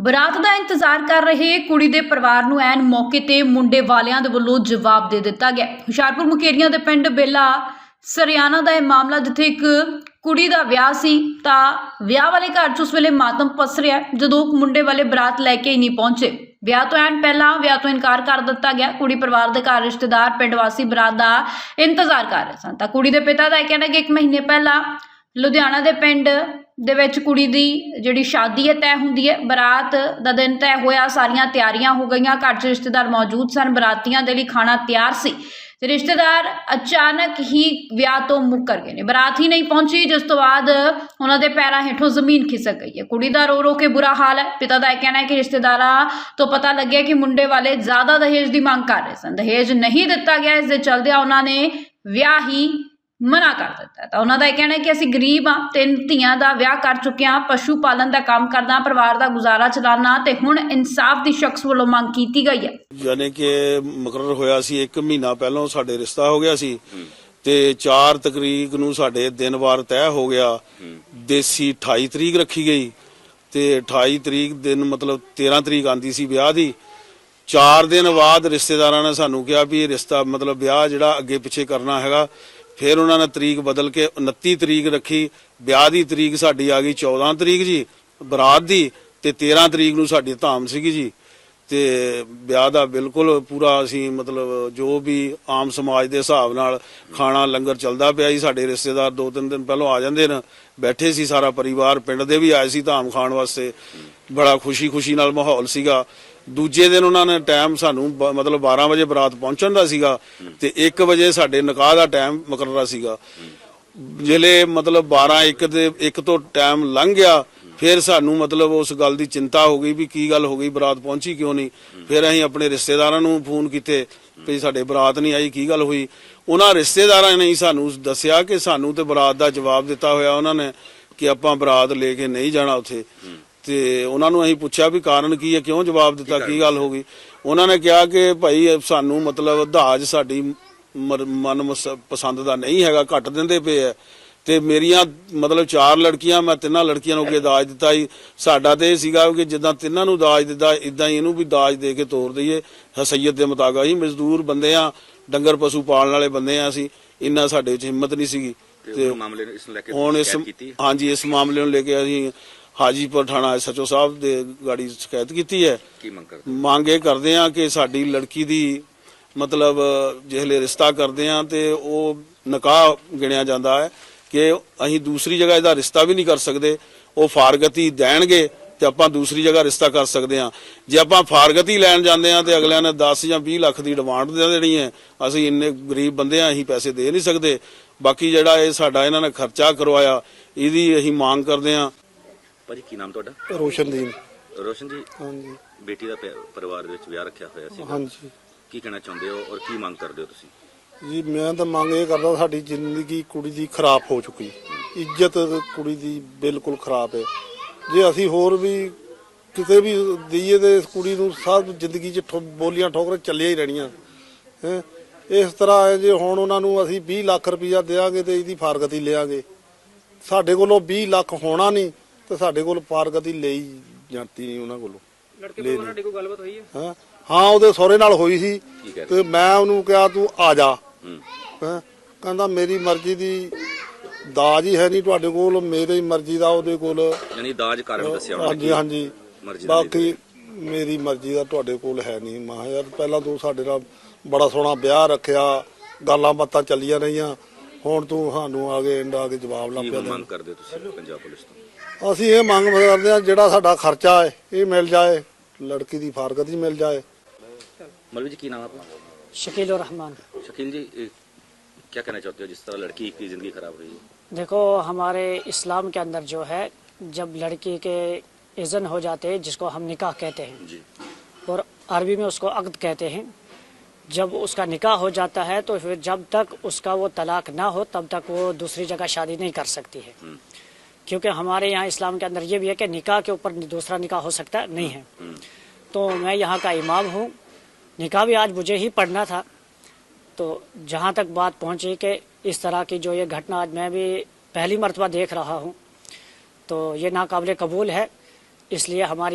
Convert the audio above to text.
ਬਰਾਤ ਦਾ ਇੰਤਜ਼ਾਰ ਕਰ ਰਹੇ ਕੁੜੀ ਦੇ ਪਰਿਵਾਰ ਨੂੰ ਐਨ ਮੌਕੇ ਤੇ ਮੁੰਡੇ ਵਾਲਿਆਂ ਦੇ ਵੱਲੋਂ ਜਵਾਬ ਦੇ ਦਿੱਤਾ ਗਿਆ। ਹੁਸ਼ਿਆਰਪੁਰ ਮੁਕੇਰੀਆਂ ਦੇ ਪਿੰਡ ਬੇਲਾ, ਸਰਿਆਣਾ ਦਾ ਇਹ ਮਾਮਲਾ ਜਿੱਥੇ ਇੱਕ ਕੁੜੀ ਦਾ ਵਿਆਹ ਸੀ, ਤਾਂ ਵਿਆਹ ਵਾਲੇ ਘਰ 'ਚ ਉਸ ਵੇਲੇ ਮਾਤਮ ਪਸਰਿਆ ਜਦੋਂ ਮੁੰਡੇ ਵਾਲੇ ਬਰਾਤ ਲੈ ਕੇ ਹੀ ਨਹੀਂ ਪਹੁੰਚੇ। ਵਿਆਹ ਤੋਂ ਐਨ ਪਹਿਲਾਂ ਵਿਆਹ ਤੋਂ ਇਨਕਾਰ ਕਰ ਦਿੱਤਾ ਗਿਆ। ਕੁੜੀ ਪਰਿਵਾਰ ਦੇ ਘਰ ਰਿਸ਼ਤੇਦਾਰ, ਪਿੰਡ ਵਾਸੀ ਬਰਾਤ ਦਾ ਇੰਤਜ਼ਾਰ ਕਰ ਰਹੇ ਸਨ। ਤਾਂ ਕੁੜੀ ਦੇ ਪਿਤਾ ਦਾ ਇਹ ਕਹਿਣਾ ਕਿ ਇੱਕ ਮਹੀਨੇ ਪਹਿਲਾਂ ਲੁਧਿਆਣਾ ਦੇ ਪਿੰਡ ਦੇ ਵਿੱਚ ਕੁੜੀ ਦੀ ਜਿਹੜੀ ਸ਼ਾਦੀ ਹੈ, ਤੈਅ ਹੁੰਦੀ ਹੈ। ਬਰਾਤ ਦਾ ਦਿਨ ਤੈਅ ਹੋਇਆ, ਸਾਰੀਆਂ ਤਿਆਰੀਆਂ ਹੋ ਗਈਆਂ। ਘਰ 'ਚ ਰਿਸ਼ਤੇਦਾਰ ਮੌਜੂਦ ਸਨ। ਬਰਾਤੀਆਂ ਦੇ ਲਈ ਖਾਣਾ ਤਿਆਰ ਸੀ। ਤੇ ਰਿਸ਼ਤੇਦਾਰ ਅਚਾਨਕ ਹੀ ਵਿਆਹ ਤੋਂ ਮੁੱਕਰ ਗਏ ਨੇ। ਬਰਾਤ ਹੀ ਨਹੀਂ ਪਹੁੰਚੀ, ਜਿਸ ਤੋਂ ਬਾਅਦ ਉਹਨਾਂ ਦੇ ਪੈਰਾਂ ਹੇਠੋਂ ਜ਼ਮੀਨ ਖਿਸਕ ਗਈ ਹੈ। ਕੁੜੀ ਦਾ ਰੋ ਰੋ ਕੇ ਬੁਰਾ ਹਾਲ ਹੈ। ਪਿਤਾ ਦਾ ਇਹ ਕਹਿਣਾ ਹੈ ਕਿ ਰਿਸ਼ਤੇਦਾਰਾਂ ਤੋਂ ਪਤਾ ਲੱਗਿਆ ਕਿ ਮੁੰਡੇ ਵਾਲੇ ਜ਼ਿਆਦਾ ਦਹੇਜ ਦੀ ਮੰਗ ਕਰ ਰਹੇ ਸਨ। ਦਹੇਜ ਨਹੀਂ ਦਿੱਤਾ ਗਿਆ, ਇਸ ਦੇ ਚਲਦਿਆਂ ਉਹਨਾਂ ਨੇ ਵਿਆਹ ਹੀ ਮਨਾ ਕਰ ਦਿੱਤਾ ਤਾਂ ਉਹਨਾਂ ਦਾ ਇਹ ਕਹਿਣਾ ਹੈ ਕਿ ਅਸੀਂ ਗਰੀਬ ਹਾਂ, ਤਿੰਨ ਧੀਆਂ ਦਾ ਵਿਆਹ ਕਰ ਚੁੱਕੇ ਹਾਂ, ਪਸ਼ੂ ਪਾਲਣ ਦਾ ਕੰਮ ਕਰਦਾ ਪਰਿਵਾਰ ਦਾ ਗੁਜ਼ਾਰਾ ਚਲਾਉਣਾ ਤੇ ਹੁਣ ਇਨਸਾਫ ਦੀ ਸ਼ਖਸ ਵੱਲੋਂ ਮੰਗ ਕੀਤੀ ਗਈ ਹੈ। ਯਾਨੀ ਕਿ ਮੁਕਰਰ ਹੋਇਆ ਸੀ 1 ਮਹੀਨਾ ਪਹਿਲਾਂ ਸਾਡੇ ਰਿਸ਼ਤਾ ਹੋ ਗਿਆ ਸੀ ਤੇ 4 ਤਰੀਕ ਨੂੰ ਸਾਡੇ ਦਿਨ ਵਾਰ ਤੈਅ ਹੋ ਗਿਆ। ਦੇਸੀ 28 ਤਰੀਕ ਰੱਖੀ ਗਈ ਤੇ 28 ਤਰੀਕ ਦਿਨ ਮਤਲਬ 13 ਤਰੀਕ ਆਂਦੀ ਸੀ ਵਿਆਹ ਦੀ। 4 ਦਿਨ ਬਾਅਦ ਰਿਸ਼ਤੇਦਾਰਾਂ ਨੇ ਸਾਨੂੰ ਕਿਹਾ ਵੀ ਇਹ ਰਿਸ਼ਤਾ ਮਤਲਬ ਵਿਆਹ ਜਿਹੜਾ ਅੱਗੇ ਪਿੱਛੇ ਕਰਨਾ ਹੈਗਾ ਫਿਰ ਉਹਨਾਂ ਨੇ ਤਰੀਕ ਬਦਲ ਕੇ 29 ਤਰੀਕ ਰੱਖੀ, ਵਿਆਹ ਦੀ ਤਰੀਕ ਸਾਡੀ ਆ ਗਈ 14 ਤਰੀਕ ਜੀ, ਬਰਾਤ ਦੀ ਤੇ 13 ਤਰੀਕ ਨੂੰ ਸਾਡੀ ਧਾਮ ਸੀਗੀ ਜੀ। ਤੇ ਵਿਆਹ ਦਾ ਬਿਲਕੁਲ ਪੂਰਾ ਅਸੀਂ ਮਤਲਬ ਜੋ ਵੀ ਆਮ ਸਮਾਜ ਦੇ ਹਿਸਾਬ ਨਾਲ ਖਾਣਾ ਲੰਗਰ ਚੱਲਦਾ ਪਿਆ ਸੀ ਸਾਡੇ ਰਿਸ਼ਤੇਦਾਰ ਦੋ ਤਿੰਨ ਦਿਨ ਪਹਿਲਾਂ ਆ ਜਾਂਦੇ ਨੇ, ਬੈਠੇ ਸੀ ਸਾਰਾ ਪਰਿਵਾਰ, ਪਿੰਡ ਦੇ ਵੀ ਆਏ ਸੀ ਧਾਮ ਖਾਣ ਵਾਸਤੇ। ਬੜਾ ਖੁਸ਼ੀ-ਖੁਸ਼ੀ ਨਾਲ ਮਾਹੌਲ ਸੀਗਾ। ਦੂਜੇ ਦਿਨ ਉਹਨਾਂ ਨੇ ਟਾਈਮ ਸਾਨੂੰ ਬ- ਮਤਲਬ 12 ਵਜੇ ਬਰਾਤ ਪਹੁੰਚਣ ਦਾ ਸੀਗਾ ਤੇ 1 ਵਜੇ ਸਾਡੇ ਨਿਕਾਹ ਦਾ ਟਾਈਮ ਮੁਕਰਰਾ ਸੀਗਾ। ਜਿਹੜੇ ਮਤਲਬ 12 1 ਦੇ 1 ਤੋਂ ਟਾਈਮ ਲੰਘ ਗਿਆ, ਫਿਰ ਸਾਨੂੰ ਮਤਲਬ ਉਸ ਗੱਲ ਦੀ ਚਿੰਤਾ ਹੋ ਗਈ ਵੀ ਕੀ ਗੱਲ ਹੋ ਗਈ, ਬਰਾਤ ਪਹੁੰਚੀ ਕਿਉਂ ਨਹੀਂ? ਫਿਰ ਅਸੀਂ ਆਪਣੇ ਰਿਸ਼ਤੇਦਾਰਾਂ ਨੂੰ ਫੋਨ ਕੀਤੇ ਵੀ ਸਾਡੇ ਬਰਾਤ ਨਹੀਂ ਆਈ, ਕੀ ਗੱਲ ਹੋਈ? ਉਹਨਾਂ ਰਿਸ਼ਤੇਦਾਰਾਂ ਨੇ ਹੀ ਸਾਨੂੰ ਦੱਸਿਆ ਕਿ ਸਾਨੂੰ ਤੇ ਬਰਾਤ ਦਾ ਜਵਾਬ ਦਿੱਤਾ ਹੋਇਆ ਉਹਨਾਂ ਨੇ ਕਿ ਆਪਾਂ ਬਰਾਤ ਲੈ ਕੇ ਨਹੀਂ ਜਾਣਾ ਉੱਥੇ। ਤੇ ਉਹਨਾਂ ਨੂੰ ਅਸੀਂ ਪੁੱਛਿਆ ਵੀ ਕਾਰਨ ਕੀ ਹੈ ਕਿਉਂ ਜਵਾਬ ਦਿੱਤਾ ਕੀ ਗੱਲ ਹੋ ਗਈ। ਉਹਨਾਂ ਨੇ ਕਿਹਾ ਕਿ ਭਾਈ ਸਾਨੂੰ ਮਤਲਬ ਦਾਜ ਸਾਡੀ ਮਨ ਪਸੰਦ ਦਾ ਨਹੀਂ ਹੈਗਾ ਘੱਟ ਦਿੰਦੇ ਪਏ ਆ। ਤੇ ਮੇਰੀਆਂ ਮਤਲਬ ਚਾਰ ਲੜਕੀਆਂ ਮੈਂ ਤਿੰਨਾਂ ਲੜਕੀਆਂ ਨੂੰ ਅੱਗੇ ਦਾਜ ਦਿੱਤਾ ਸੀ ਸਾਡਾ ਤੇ ਇਹ ਸੀਗਾ ਕਿ ਜਿੱਦਾਂ ਤਿੰਨਾਂ ਨੂੰ ਦਾਜ ਦਿੱਤਾ ਇਦਾਂ ਹੀ ਇਹਨੂੰ ਵੀ ਦਾਜ ਦੇ ਕੇ ਤੋਰ ਦਈਏ। ਹਸਈਅਤ ਦੇ ਮੁਤਾਬਕ ਅਸੀਂ ਮਜ਼ਦੂਰ ਬੰਦੇ ਆ ਡੰਗਰ ਪਸ਼ੂ ਪਾਲਣ ਵਾਲੇ ਬੰਦੇ ਆ ਅਸੀਂ। ਇੰਨਾ ਸਾਡੇ ਵਿੱਚ ਹਿੰਮਤ ਨਹੀਂ ਸੀਗੀ। ਤੇ ਮਾਮਲੇ ਨੂੰ ਇਸ ਲੈ ਕੇ ਹੁਣ ਇਸ? ਹਾਂਜੀ ਇਸ ਮਾਮਲੇ ਨੂੰ ਲੈ ਕੇ ਅਸੀਂ ਹਾਜੀਪੁਰ ਥਾਣਾ ਐਸਐਚਓ ਸਾਹਿਬ ਦੇ ਗਾੜੀ ਸ਼ਿਕਾਇਤ ਕੀਤੀ ਹੈ। ਕੀ ਮੰਗ ਕਰਦੇ ਮੰਗ ਇਹ ਕਰਦੇ ਆ ਕਿ ਸਾਡੀ ਲੜਕੀ ਦੀ ਮਤਲਬ ਜਿਹਲੇ ਰਿਸ਼ਤਾ ਕਰਦੇ ਆ ਤੇ ਉਹ ਨਿਕਾਹ ਗਿਣਿਆ ਜਾਂਦਾ ਹੈ ਕਿ ਅਸੀਂ ਦੂਸਰੀ ਜਗ੍ਹਾ ਇਹਦਾ ਰਿਸ਼ਤਾ ਵੀ ਨਹੀਂ ਕਰ ਸਕਦੇ। ਉਹ ਫਾਰਗਤੀ ਦੇਣਗੇ ਤੇ ਆਪਾਂ ਦੂਸਰੀ ਜਗ੍ਹਾ ਰਿਸ਼ਤਾ ਕਰ ਸਕਦੇ ਆ ਜੇ ਆਪਾਂ ਫਾਰਗਤੀ ਲੈਣ ਜਾਂਦੇ ਆ ਤੇ ਅਗਲਿਆਂ ਨੇ 10 ਜਾਂ 20 ਲੱਖ ਦੀ ਡਿਮਾਂਡ ਦੇ ਦੇਣੀ ਹੈ ਅਸੀਂ ਇੰਨੇ ਗਰੀਬ ਬੰਦੇ ਆ ਅਸੀਂ ਪੈਸੇ ਦੇ ਨਹੀਂ ਸਕਦੇ। ਬਾਕੀ ਜਿਹੜਾ ਇਹ ਸਾਡਾ ਇਹਨਾਂ ਨੇ ਖਰਚਾ ਕਰਵਾਇਆ ਇਹਦੀ ਅਸੀਂ ਮੰਗ ਕਰਦੇ ਆ ਭਾਜੀ ਕੀ ਨਾਮ ਤੁਹਾਡਾ? ਰੋਸ਼ਨਦੀਨ। ਰੋਸ਼ਨ ਜੀ ਹਾਂਜੀ। ਬੇਟੀ ਦਾ ਪਿਆ- ਪਰਿਵਾਰ ਦੇ ਵਿੱਚ ਵਿਆਹ ਰੱਖਿਆ ਹੋਇਆ ਸੀ ਹਾਂਜੀ। ਕੀ ਕਹਿਣਾ ਚਾਹੁੰਦੇ ਹੋ ਔਰ ਕੀ ਮੰਗ ਕਰਦੇ ਹੋ ਤੁਸੀਂ? ਜੀ ਮੈਂ ਤਾਂ ਮੰਗ ਇਹ ਕਰਦਾ ਸਾਡੀ ਜ਼ਿੰਦਗੀ ਕੁੜੀ ਦੀ ਖਰਾਬ ਹੋ ਚੁੱਕੀ ਇੱਜ਼ਤ ਕੁੜੀ ਦੀ ਬਿਲਕੁਲ ਖਰਾਬ ਹੈ। ਜੇ ਅਸੀਂ ਹੋਰ ਵੀ ਕਿਤੇ ਵੀ ਦਈਏ ਤੇ ਇਸ ਕੁੜੀ ਨੂੰ ਸਭ ਜ਼ਿੰਦਗੀ 'ਚ ਠੋ- ਬੋਲੀਆਂ ਠੋਕਰ ਚੱਲੀਆਂ ਹੀ ਰਹਿਣੀਆਂ। ਹੈ? ਇਸ ਤਰ੍ਹਾਂ ਹੈ ਜੇ ਹੁਣ ਉਹਨਾਂ ਨੂੰ ਅਸੀਂ 20 ਲੱਖ ਰੁਪਈਆ ਦੇਾਂਗੇ ਤੇ ਇਹਦੀ ਫਾਰਗਤੀ ਲਿਆਂਗੇ। ਸਾਡੇ ਕੋਲੋਂ 20 ਲੱਖ ਹੋਣਾ ਨਹੀਂ। ਤੇ ਸਾਡੇ ਕੋਲ ਫਾਰਗਤੀ ਲਈ ਜਾਂਦੀ ਨਹੀਂ ਉਹਨਾਂ ਕੋਲੋਂ। ਲੜਕੇ ਤੋਂ ਤੁਹਾਡੀ ਕੋਈ ਗੱਲਬਾਤ ਹੋਈ ਹੈ? ਹਾਂ। ਉਹਦੇ ਸਹੁਰੇ ਨਾਲ ਹੋਈ ਸੀ। ਤੇ ਮੈਂ ਉਹਨੂੰ ਕਿਹਾ ਤੂੰ ਆ ਜਾ। ਹੂੰ। ਹੈਂ? ਕਹਿੰਦਾ ਮੇਰੀ ਮਰਜ਼ੀ ਦੀ ਦਾਜ ਹੀ ਹੈ ਨਹੀਂ ਤੁਹਾਡੇ ਕੋਲ ਮੇਰੀ ਮਰਜ਼ੀ ਦਾ ਉਹਦੇ ਕੋਲ। ਯਾਨੀ ਦਾਜ ਕਾਰਨ ਦੱਸਿਆ ਉਹਨਾਂ ਹਾਂਜੀ ਹਾਂਜੀ। ਮਰਜ਼ੀ ਦਾ ਬਾਕੀ ਮੇਰੀ ਮਰਜ਼ੀ ਦਾ ਤੁਹਾਡੇ ਕੋਲ ਹੈ ਨਹੀਂ। ਮੈਂ ਯਾਰ ਪਹਿਲਾਂ ਤੂੰ ਸਾਡੇ ਨਾਲ ਬੜਾ ਸੋਹਣਾ ਵਿਆਹ ਰੱਖਿਆ ਗੱਲਾਂ ਬਾਤਾਂ ਚੱਲੀਆਂ ਰਹੀਆਂ। ਹੁਣ ਤੂੰ ਸਾਨੂੰ ਆ ਕੇ ਇੰਡ ਆ ਕੇ ਜਵਾਬ ਕੀ ਪਿਆ ਮੰਗ ਕਰਦੇ ਹੋ ਤੁਸੀਂ ਪੰਜਾਬ ਪੁਲਿਸ ਤੋਂ। ਅਸੀਂ ਇਹ ਮੰਗ ਕਰਦੇ ਹਾਂ ਜਿਹੜਾ ਸਾਡਾ ਖਰਚਾ ਹੈ ਇਹ ਮਿਲ ਜਾਏ ਲੜਕੀ ਦੀ ਫਾਰਗਤੀ ਮਿਲ ਜਾਏ ਮਲਵੀ ਜੀ ਕੀ ਨਾਮ ਹੈ ਆਪਣਾ शकील रहमान शकील जी ए, क्या कहना चाहते हो जिस तरह लड़की की जिंदगी खराब हुई है देखो हमारे इस्लाम के अंदर जो है जब लड़की के इज़न हो जाते हैं जिसको हम निकाह कहते हैं जी और अरबी में उसको अक़द कहते हैं जब उसका निकाह हो जाता है तो फिर जब तक उसका वो तलाक ना हो तब तक वो दूसरी जगह शादी नहीं कर सकती है کیونکہ ہمارے یہاں اسلام کے اندر یہ بھی ہے کہ نکاح کے اوپر دوسرا نکاح ہو سکتا نہیں ہے۔ تو میں یہاں کا امام ہوں۔ نکاح بھی آج مجھے ہی پڑھنا تھا۔ تو جہاں تک بات پہنچی کہ اس طرح کی جو یہ گھٹنا آج میں بھی پہلی مرتبہ دیکھ رہا ہوں، تو یہ ناقابل قبول ہے۔ اس لیے ہماری